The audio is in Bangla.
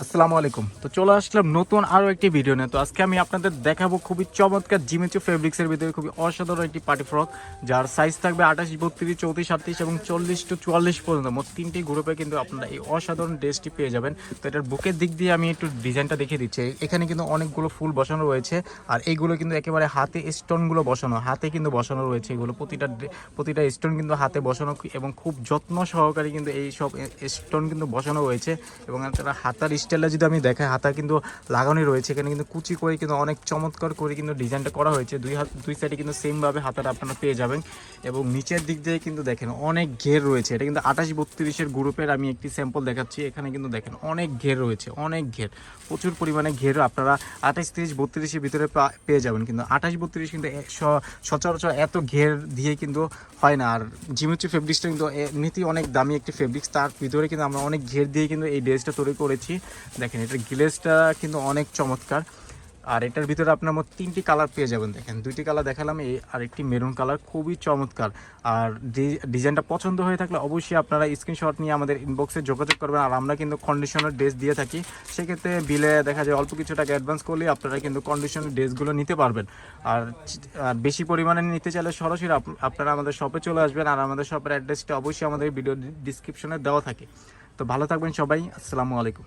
আসসালামু আলাইকুম। তো চলে আসলাম নতুন আরও একটি ভিডিও নিয়ে। তো আজকে আমি আপনাদের দেখাবো খুবই চমৎকার জিমেচু ফেব্রিক্সের ভিতরে খুবই অসাধারণ একটি পার্টি ফ্রক যার সাইজ থাকবে আঠাশ, বত্রিশ, চৌত্রিশ আটত্রিশ এবং চল্লিশ টু চুয়াল্লিশ পর্যন্ত। মোট তিনটি গ্রুপে কিন্তু আপনারা এই অসাধারণ ড্রেসটি পেয়ে যাবেন। তো এটার বুকের দিক দিয়ে আমি একটু ডিজাইনটা দেখিয়ে দিচ্ছি। এখানে কিন্তু অনেকগুলো ফুল বসানো রয়েছে আর এইগুলো কিন্তু একেবারে হাতে স্টোনগুলো বসানো, হাতে কিন্তু বসানো রয়েছে এগুলো। প্রতিটা প্রতিটা স্টোন কিন্তু হাতে বসানো এবং খুব যত্ন সহকারে কিন্তু এই সব স্টোন কিন্তু বসানো রয়েছে এবং তারা হাতার স্টাইলটা যদি আমি দেখাই, হাতা কিন্তু লাগানোই রয়েছে এখানে, কিন্তু কুচি করে কিন্তু অনেক চমৎকার করে কিন্তু ডিজাইনটা করা হয়েছে। দুই হাত, দুই সাইডে কিন্তু সেমভাবে হাতাটা আপনারা পেয়ে যাবেন। এবং নিচের দিক দিয়ে কিন্তু দেখেন, অনেক ঘের রয়েছে। এটা কিন্তু আঠাশ বত্রিশের গ্রুপের আমি একটি স্যাম্পল দেখাচ্ছি। এখানে কিন্তু দেখেন, অনেক ঘের রয়েছে, অনেক ঘের। প্রচুর পরিমাণে ঘের আপনারা আঠাশ তিরিশ বত্রিশের ভিতরে পেয়ে যাবেন। কিন্তু আঠাশ বত্রিশ কিন্তু সচরাচর এত ঘের দিয়ে কিন্তু হয় না। আর জিমিচু ফেব্রিক্সটা কিন্তু এমনিতেই অনেক দামি একটি ফেব্রিক্স তার ভিতরে কিন্তু আমরা অনেক ঘের দিয়ে কিন্তু এই ড্রেসটা তৈরি করেছি। দেখেন, এটার গ্লেসটা কিন্তু অনেক চমৎকার। আর এটার ভিতরে আপনার মোট তিনটি কালার পেয়ে যাবেন, দেখেন। দুইটি কালার দেখালাম, এই আর একটি মেরুন কালার, খুবই চমৎকার। আর ডিজাইনটা পছন্দ হয়ে থাকলে অবশ্যই আপনারা স্ক্রিনশট নিয়ে আমাদের ইনবক্সে যোগাযোগ করবেন। আর আমরা কিন্তু কন্ডিশনের ড্রেস দিয়ে থাকি। সেক্ষেত্রে বিলে দেখা যায় অল্প কিছু টাকা অ্যাডভান্স করলে আপনারা কিন্তু কন্ডিশনের ড্রেসগুলো নিতে পারবেন। আর বেশি পরিমাণে নিতে চাইলে সরাসরি আপ- আপনারা আমাদের শপে চলে আসবেন। আর আমাদের শপের অ্যাড্রেসটা অবশ্যই আমাদের ভিডিও ডিসক্রিপশনে দেওয়া থাকে। তো ভালো থাকবেন সবাই। আসসালামু আলাইকুম।